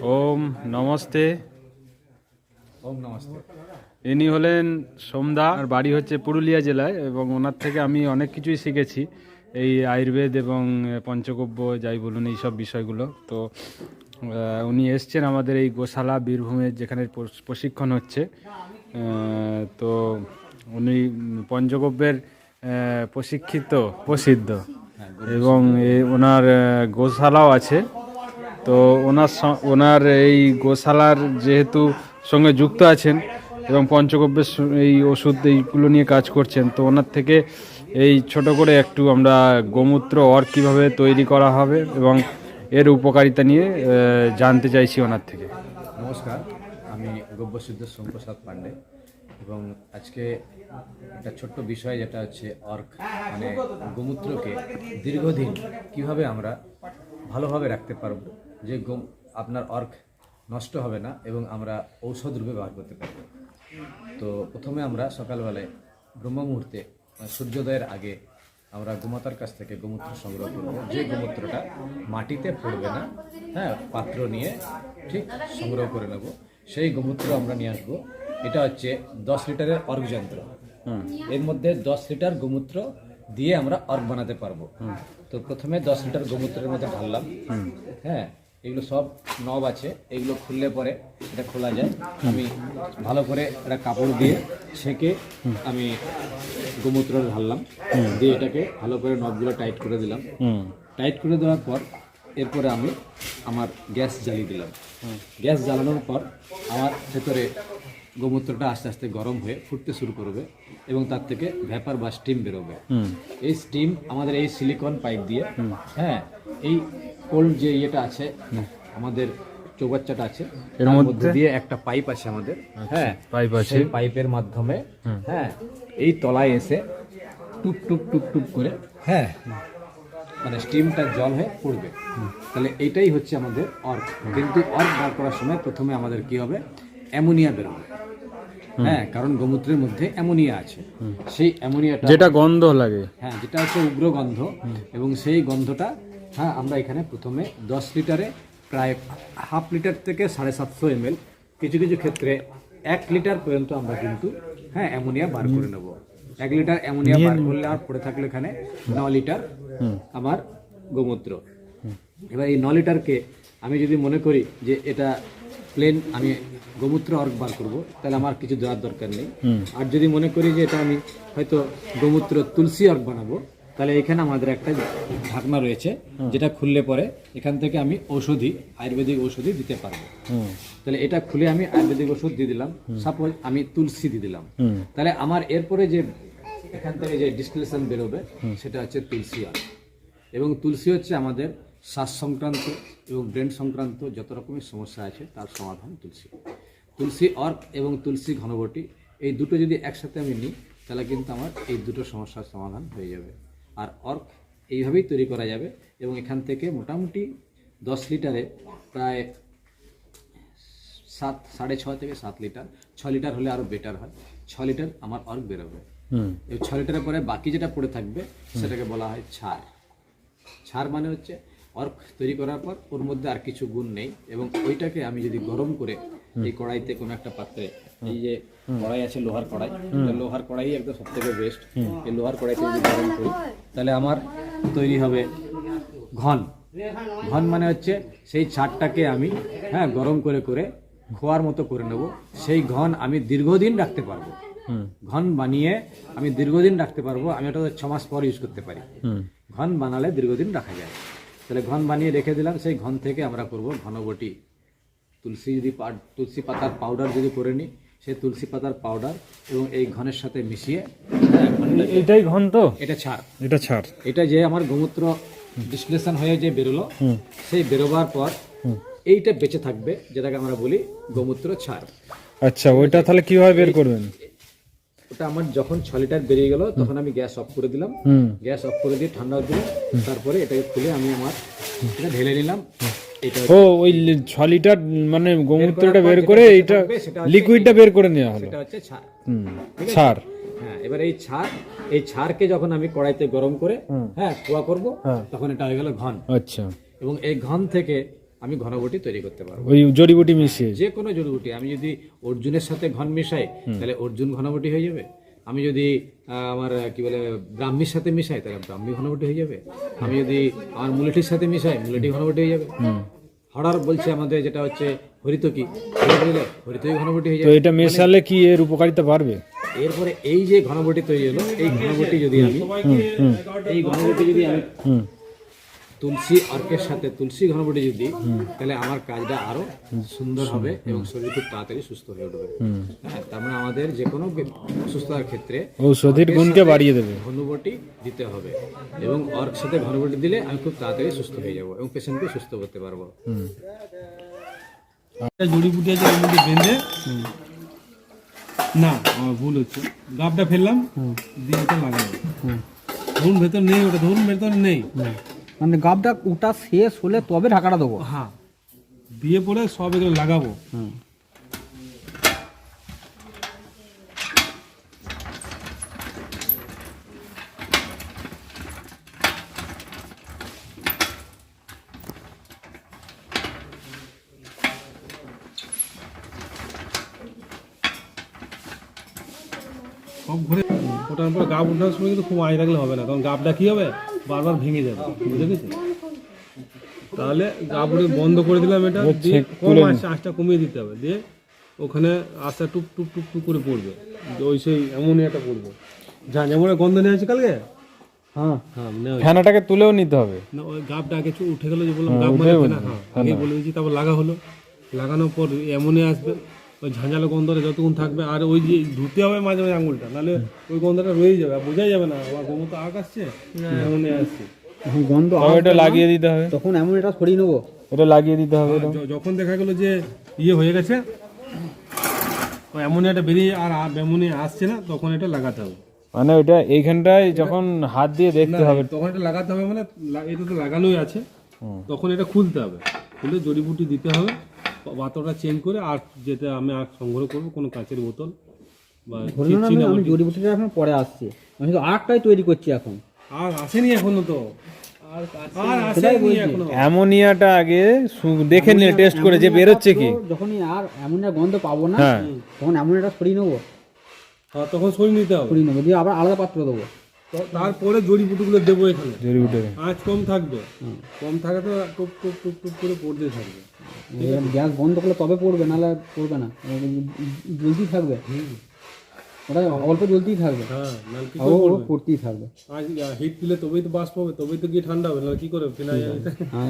ওম নমস্তে। ওম নমস্তে। ইনি হলেন সোমদা আর বাড়ি হচ্ছে পুরুলিয়া জেলায় এবং ওনার থেকে আমি অনেক কিছুই শিখেছি এই আয়ুর্বেদ এবং পঞ্চগব্য যাই বলুন এই সব বিষয়গুলো। তো উনি এসছেন আমাদের এই গোশালা বীরভূমের যেখানে প্রশিক্ষণ হচ্ছে। তো উনি পঞ্চকব্যের প্রশিক্ষিত প্রসিদ্ধ। এবং এ- ওনার গোশালাও আছে। তো ওনার ওনার এই গোশালার যেহেতু সঙ্গে যুক্ত আছেন এবং পঞ্চগব্যের এই ওষুধ এইগুলো নিয়ে কাজ করছেন, তো ওনার থেকে এই ছোট করে একটু আমরা গোমূত্র অর কীভাবে তৈরি করা হবে এবং এর উপকারিতা নিয়ে জানতে চাইছি ওনার থেকে। নমস্কার, আমি গব্যসিদ্ধ সোমপ্রসাদ পান্ডে এবং আজকে একটা ছোট্ট বিষয় যেটা হচ্ছে অর্ক মানে গোমূত্রকে দীর্ঘদিন কীভাবে আমরা ভালোভাবে রাখতে পারব যে আপনার অর্ক নষ্ট হবে না এবং আমরা ঔষধ রূপে ব্যবহার করতে পারব। তো প্রথমে আমরা সকালবেলায় ব্রহ্ম মুহূর্তে সূর্যোদয়ের আগে আমরা গোমাতার কাছ থেকে গোমূত্র সংগ্রহ করব। যে গোমূত্রটা মাটিতে পড়বে না হ্যাঁ পাত্র নিয়ে ঠিক সংগ্রহ করে নেব। সেই গোমূত্র আমরা নিয়ে আসব। এটা হচ্ছে দশ লিটারের অর্গ যন্ত্র। এর মধ্যে দশ লিটার গোমূত্র দিয়ে আমরা অর্গ বানাতে পারব। তো প্রথমে দশ লিটার গোমূত্রের মধ্যে ঢাললাম। হ্যাঁ এগুলো সব নব আছে এগুলো খুললে পরে এটা খোলা যায়। আমি ভালো করে একটা কাপড় দিয়ে ছেঁকে আমি গোমূত্র ঢাললাম। দিয়ে এটাকে ভালো করে নবগুলো টাইট করে দিলাম। টাইট করে দেওয়ার পর এরপরে আমি আমার গ্যাস জ্বালিয়ে দিলাম। গ্যাস জ্বালানোর পর আমার ভেতরে গোমূত্রটা আস্তে আস্তে গরম হয়ে ফুটতে শুরু করবে এবং তার থেকে ভ্যাপার বা স্টিম বেরোবে। এই স্টিম আমাদের এই সিলিকন পাইপ দিয়ে হ্যাঁ এই কোল্ড যে ইয়েটা আছে আমাদের চৌবাচ্চাটা আছে এর মধ্যে? দিয়ে একটা পাইপ আছে আমাদের হ্যাঁ পাইপ আছে। পাইপের মাধ্যমে হ্যাঁ এই তলায় এসে টুপ টুপ টুপ টুপ করে হ্যাঁ মানে স্টিমটা জল হয়ে পড়বে। তাহলে এইটাই হচ্ছে আমাদের অর্ক। কিন্তু অর্ক বার করার সময় প্রথমে আমাদের কি হবে? অ্যামোনিয়া বেরোবে। হ্যাঁ কারণ গোমূত্রের মধ্যে অ্যামোনিয়া আছে। সেই অ্যামোনিয়াটা যেটা গন্ধ লাগে। হ্যাঁ যেটা হচ্ছে উগ্র গন্ধ এবং সেই গন্ধটা হ্যাঁ আমরা এখানে প্রথমে দশ লিটারে প্রায় হাফ লিটার থেকে সাড়ে সাতশো এমএল কিছু কিছু ক্ষেত্রে এক লিটার পর্যন্ত আমরা কিন্তু হ্যাঁ অ্যামোনিয়া বার করে নেব। এক লিটার অ্যামোনিয়া বার করলে আর পড়ে থাকলে এখানে ন লিটার আমার গোমূত্র। এবার এই ন লিটারকে আমি যদি মনে করি যে এটা প্লেন আমি গোমূত্র অর্গ বার করব তাহলে আমার কিছু দেওয়ার দরকার নেই। আর যদি মনে করি যে এটা আমি হয়তো গোমূত্র তুলসী অর্গ বানাবো তাহলে এখানে আমাদের একটা ঢাকনা রয়েছে যেটা খুললে পরে এখান থেকে আমি ঔষধি আয়ুর্বেদিক ঔষধি দিতে পারব। তাহলে এটা খুলে আমি আয়ুর্বেদিক ওষুধ দিয়ে দিলাম সাপোজ আমি তুলসী দিয়ে দিলাম। তাহলে আমার এরপরে যে এখান থেকে যে ডিস্টিলেশন বেরোবে সেটা হচ্ছে তুলসী অর্ক এবং তুলসী হচ্ছে আমাদের শ্বাস সংক্রান্ত এবং ব্রেন সংক্রান্ত যত রকমের সমস্যা আছে তার সমাধান তুলসী। তুলসী অর্ক এবং তুলসী ঘনবটি এই দুটো যদি একসাথে আমি নিই তাহলে কিন্তু আমার এই দুটো সমস্যার সমাধান হয়ে যাবে। আর অর্ক এইভাবেই তৈরি করা যাবে এবং এখান থেকে মোটামুটি দশ লিটারে প্রায় সাত সাড়ে ছ থেকে সাত লিটার ছ লিটার হলে আরও বেটার হয়। ছ লিটার আমার অর্ক বেরোবে। এই ছ লিটারের পরে বাকি যেটা পড়ে থাকবে সেটাকে বলা হয় ছাড়। ছাড় মানে হচ্ছে অর্ক তৈরি করার পর ওর মধ্যে আর কিছু গুণ নেই এবং ওইটাকে আমি যদি গরম করে এই কড়াইতে কোনো একটা পাত্রে এই যে কড়াই আছে লোহার কড়াই লোহার কড়াই একদম সব থেকে বেস্ট এই লোহার কড়াইতে যদি গরম করি তাহলে আমার তৈরি হবে ঘন। ঘন মানে হচ্ছে সেই ছাড়টাকে আমি হ্যাঁ গরম করে করে খোয়ার মতো করে নেব। সেই ঘন আমি দীর্ঘদিন রাখতে পারব। ঘন বানিয়ে আমি দীর্ঘদিন রাখতে পারব। আমি ওটা ছ মাস পর ইউজ করতে পারি। ঘন বানালে দীর্ঘদিন রাখা যায়। তাহলে ঘন বানিয়ে রেখে দিলাম। সেই ঘন থেকে আমরা করব ঘনবটি। তুলসী যদি তুলসী পাতার পাউডার যদি করে নিই সেই তুলসী পাতার পাউডার এবং এই ঘনের সাথে মিশিয়ে এটাই ঘন তো? এটা ছাড়। এটা ছাড়। এটা যে আমার গোমূত্র ডিসপ্লেশন হয়ে যে বেরোলো সেই বেরোবার পর এইটা বেঁচে থাকবে যেটাকে আমরা বলি গোমূত্র ছাড়। আচ্ছা ওইটা তাহলে কীভাবে বের করবেন? ওটা আমার যখন ছ লিটার বেরিয়ে গেল তখন আমি গ্যাস অফ করে দিলাম। হুম। গ্যাস অফ করে দিয়ে ঠান্ডা দিলাম তারপরে এটাকে খুলে আমি আমার এটা ঢেলে নিলাম। ও ওই ছ লিটার মানে গোমূত্রটা বের করে সেটা হচ্ছে লিকুইডটা বের করে নেওয়া হলো। এটা হচ্ছে ছাড়? ছাড়। হ্যাঁ এবার এই ছাড় এই ছাড়কে যখন আমি কড়াইতে গরম করে হ্যাঁ খোয়া করব হ্যাঁ। তখন এটা হয়ে গেল ঘন। আচ্ছা। এবং এই ঘন থেকে আমি ঘনবটি তৈরি করতে পারব। ওই জড়িবুটি মিশিয়ে। যে কোনো জড়িবুটি আমি যদি অর্জুনের সাথে ঘন মিশাই তাহলে অর্জুন ঘনবটি হয়ে যাবে। আমি যদি আমার কি বলে ব্রাহ্মীর সাথে মিশাই তাহলে ব্রাহ্মী ঘনবটি হয়ে যাবে। আমি যদি আমার মুলেটির সাথে মিশাই মুলেটি ঘনবটি হয়ে যাবে। হরার বলছে আমাদের যেটা হচ্ছে হরিতকি কি হরিতকি ঘনবটি হয়ে তো যাবে। এটা মেশালে কি এর উপকারিতা বাড়বে? এরপরে এই যে ঘনবটি তৈরি হলো এই ঘনবটি যদি আমি এই ঘনবটি যদি আমি তুলসী অর্কের সাথে তুলসী ঘনবটি যদি তাহলে আমার কাজটা আরও সুন্দর হবে এবং শরীর খুব তাড়াতাড়ি সুস্থ হয়ে উঠবে। হ্যাঁ তার মানে আমাদের যে কোনো সুস্থতার ক্ষেত্রে ঔষধির গুণকে বাড়িয়ে দেবে। ঘনবটি দিতে হবে এবং অর্ক সাথে ঘনবটি দিলে আমি খুব তাড়াতাড়ি সুস্থ হয়ে যাব এবং পেশেন্টকে সুস্থ করতে পারব। একটা জড়িবুটি আছে মধ্যে বেঁধে? না আমার ভুল হচ্ছে। গাবটা ফেললাম দিয়ে ওটা লাগাবো। ধরুন ভেতর নেই ওটা ধরুন ভেতর নেই। মানে গাবটা ওটা শেষ হলে তবে ঢাকাটা দেবো। হ্যাঁ দিয়ে পরে সব এগুলো লাগাবো। সব ঘুরে ওটার পর গাব ওঠার সময় কিন্তু খুব আঁচ রাখলে হবে না কারণ গাবটা কি হবে? বারবার ভেঙে যাবে বুঝে গেছি তাহলে উঠে বন্ধ করে দিলাম এটা দিয়ে কম আঁচ আঁচটা কমিয়ে দিতে হবে দিয়ে ওখানে আস্তে টুপ টুপ টুপ টুপ করে পড়বে ওই সেই এমনইয়াটা পড়বে। যা যেমন গন্ধ নিয়ে আছে কালকে? হ্যাঁ। হ্যাঁ নেওয়া তুলেও নিতে হবে। না ওই গাবটা আগে উঠে গেলো যে বললাম গাব মানে হ্যাঁ আগে বলে দিয়েছি তারপর লাগা হলো। লাগানোর পর এমনই আসবে। ওই ঝাঁঝালো গন্ধটা যতক্ষণ থাকবে আর ওই যে ধুতে হবে মাঝে মাঝে আঙুলটা নাহলে ওই গন্ধটা রয়ে যাবে আর বোঝাই যাবে না। আমার গোমতো আগ আসছে এমনই আসছে। এখন গন্ধ তবে এটা লাগিয়ে দিতে হবে। তখন এমন এটা সরিয়ে নেব। এটা লাগিয়ে দিতে হবে। যখন দেখা গেলো যে ইয়ে হয়ে গেছে ওই অ্যামোনিয়াটা বেরিয়ে আর অ্যামোনিয়া আসছে না তখন এটা লাগাতে হবে। মানে ওইটা এইখানটায় যখন হাত দিয়ে দেখতে হবে। তখন এটা লাগাতে হবে মানে এটা তো লাগানোই আছে। তখন এটা খুলতে হবে। খুলে জড়িবুটি দিতে হবে। পাত্রটা চেঞ্জ করে আর যেটা আমি আর সংগ্রহ করব কোনো কাঁচের বোতল বা আমি আমি জড়িবুটিটা এখন পরে আসছি। আমি শুধু আটটাই তৈরি করছি এখন। আর আসেনি এখনও তো। আর আসেনি এখনও। অ্যামোনিয়াটা আগে দেখে নিয়ে টেস্ট করে যে বেরোচ্ছে কি? যখনই আর গন্ধ পাবো না হ্যাঁ। তখন সরিয়ে নেব। হ্যাঁ, তখন সরিয়ে নিতে হবে। সরিয়ে নেব দিয়ে আবার আলাদা পাত্র দেবো। তো তারপরে জড়িবুটিগুলো দেবো এখানে। জড়িবুটি আঁচ কম থাকবে। কম থাকে তো টুপ টুপ টুপ টুপ করে পড়তে থাকবে। গ্যাস বন্ধ করলে তবে পড়বে? নাহলে পড়বে না। জ্বলতেই থাকবে। ওটা অল্প জ্বলতেই থাকবে। হ্যাঁ ও ও পড়তেই থাকবে। আজ হিট দিলে তবেই তো বাষ্প হবে তবেই তো গিয়ে ঠান্ডা হবে নাহলে কি করে? ফেনা যাবে। হ্যাঁ